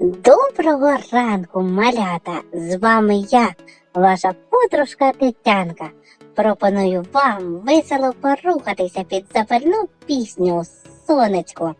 Доброго ранку, малята! З вами я, ваша подружка Тетянка. Пропоную вам весело порухатися під запальну пісню Сонечко.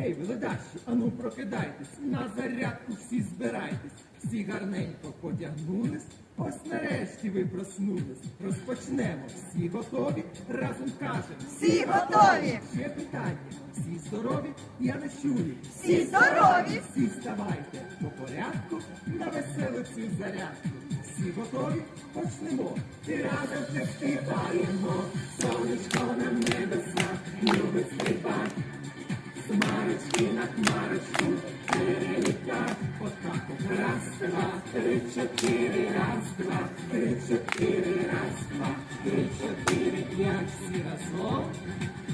Гей, веледаші, ану прокидайтесь, на зарядку всі збирайтесь, всі гарненько подягнулись, ось нарешті ви проснулись. Розпочнемо, всі готові, разом кажемо. Всі готові! Ще питання, всі здорові, я не чую. Всі здорові! Всі вставайте по порядку на веселу цю зарядку. Всі готові, почнемо. І разом все співаємо. Сонечко на небеса, любить співати. Хмарочки на хмарочку перелітать, отак от раз, два, три, чотири, раз, два, три, чотири, раз, два, три, чотири, п'ять, всі разом.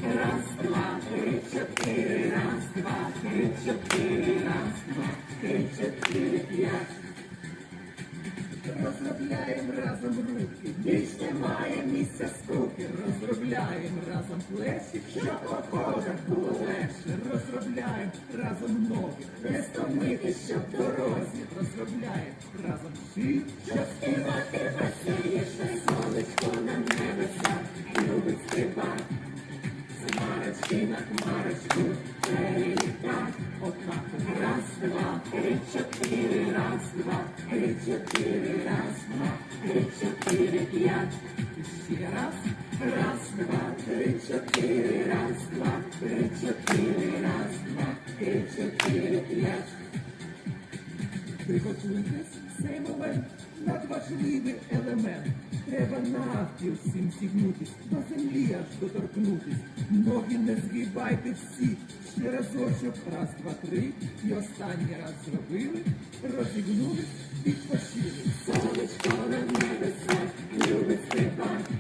Раз, два, три, чотири, раз, два, три, чотири, раз, два, три, чотири, п'ять. Розробляємо разом руки, більш немає місця скуки. Розробляємо разом плечі, щоб походах було легше. Розробляємо разом ноги, не стомити, щоб дорозі. Розробляємо разом шиї, щоб співати веселіше. Сонечко на небеса, любить співати. Хмарочки на хмарочку перелітать. Отак раз, два, три, чотири, раз, два, три, чотири, раз, два, три, чотири, п'ять. І Ще раз, раз, два, три, чотири, раз, два, три, чотири, раз, два, три, чотири, п'ять. Приготуйтесь, цей момент надважливий елемент. Треба навпіл всім зігнутись, до землі аж доторкнутись. Ноги не згибайте всі. Ще разочок, раз, два, три. І останній раз зробили, розігнулись, відпочили. Сонечко на небеса, любить стрибати.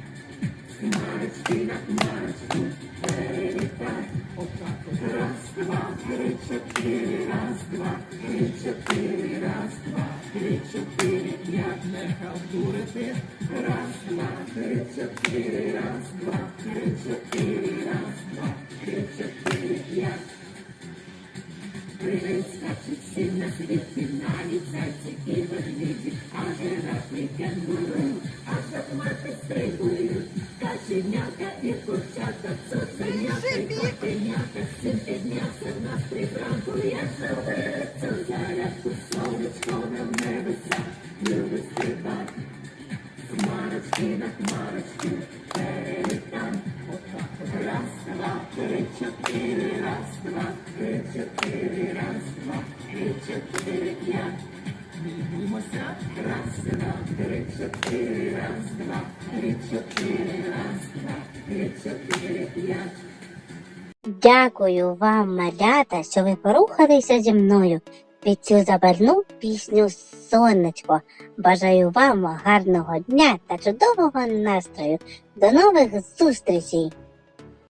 Хмарочки на хмарочку перелітать. Отак раз, два, три, чотири, раз, два, три, чотири, чотири, п'ять, не халтурити. Раз, два, три, чотири, раз, два, три, чотири, раз, два, три, чотири, п'ять. Пригай скачуть всі на світі, навіть зайці і ведмеді, а жирафи кенгуру, а шахмати стрибують, каченята і курчата, цуценята і котенята, всім піднявся в нас прибранку, як Дякую вам, малята, що ви порухалися зі мною під цю забарну пісню Сонечко. Бажаю вам гарного дня та чудового настрою. До нових зустрічей!